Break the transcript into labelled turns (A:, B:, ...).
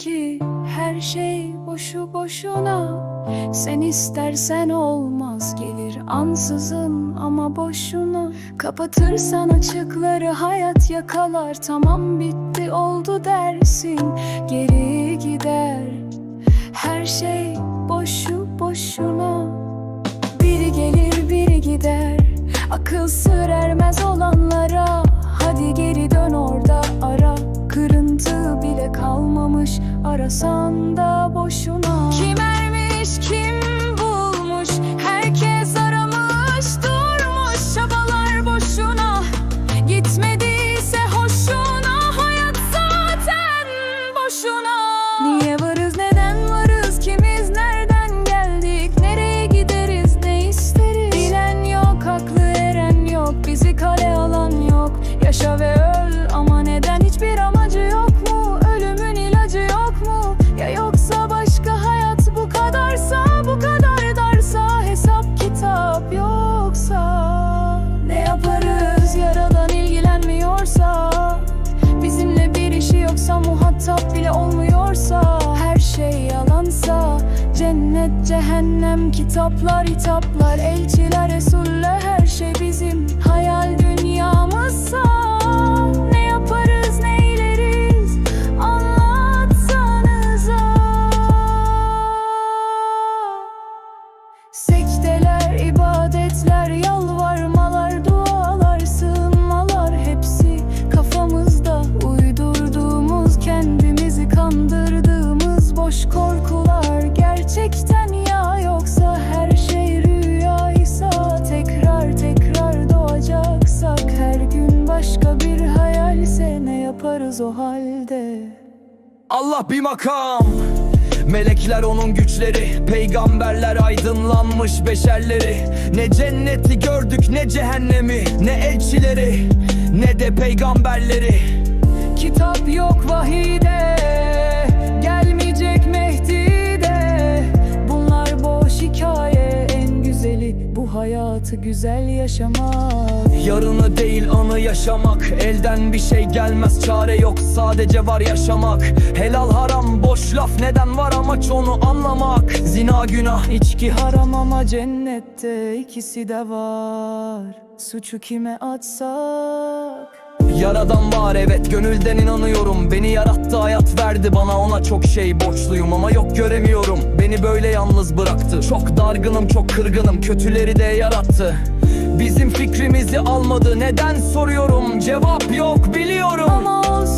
A: ki her şey boşu boşuna. Sen istersen olmaz gelir ansızın ama boşuna. Kapatırsan açıkları hayat yakalar Tamam bitti oldu dersin geri gider. Her şey boşu boşuna. Biri gelir biri gider. Akıl sır ermez olanlara boşuna. Kim ermiş kim Cennet cehennem kitaplar hitaplar Elçiler Resuller her şey bizim. Hayal dünyamızsa Ne yaparız neyleriz anlatsanıza. Sekteler, ibadetler, yaparız o halde?
B: Allah bir makam. Melekler onun güçleri Peygamberler aydınlanmış beşerleri. Ne cenneti gördük ne cehennemi Ne elçileri ne de peygamberleri
A: hayatı güzel yaşamak.
B: Yarını değil anı yaşamak. Elden bir şey gelmez çare yok. Sadece var yaşamak. Helal haram boş laf. Neden var amaç onu anlamak? Zina günah. İçki
A: Haram ama cennette ikisi de var. Suçu kime atsak
B: Yaradan var evet gönülden inanıyorum. Beni yarattı hayat verdi bana. Ona çok şey borçluyum Ama yok göremiyorum. Beni böyle yalnız bıraktı. Çok dargınım çok kırgınım. Kötüleri de yarattı. Bizim fikrimizi almadı. Neden soruyorum? Cevap yok biliyorum